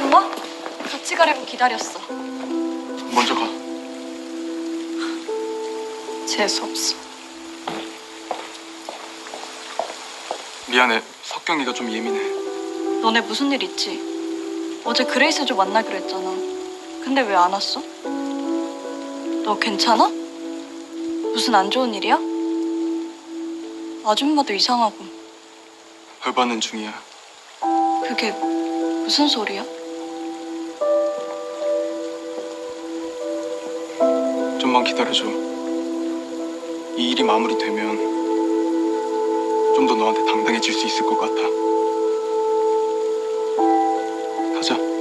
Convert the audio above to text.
엄마? 같이 가려고 기다렸어. 먼저 가. 재수없어. 미안해. 석경이가 좀 예민해. 너네 무슨 일 있지? 어제 그레이스 좀 만나기로 했잖아. 근데 왜 안 왔어? 너 괜찮아? 무슨 안 좋은 일이야? 아줌마도 이상하고. 벌받는 중이야. 그게 무슨 소리야? 좀만 기다려줘. 이 일이 마무리되면 좀 더 너한테 당당해질 수 있을 것 같아. 가자.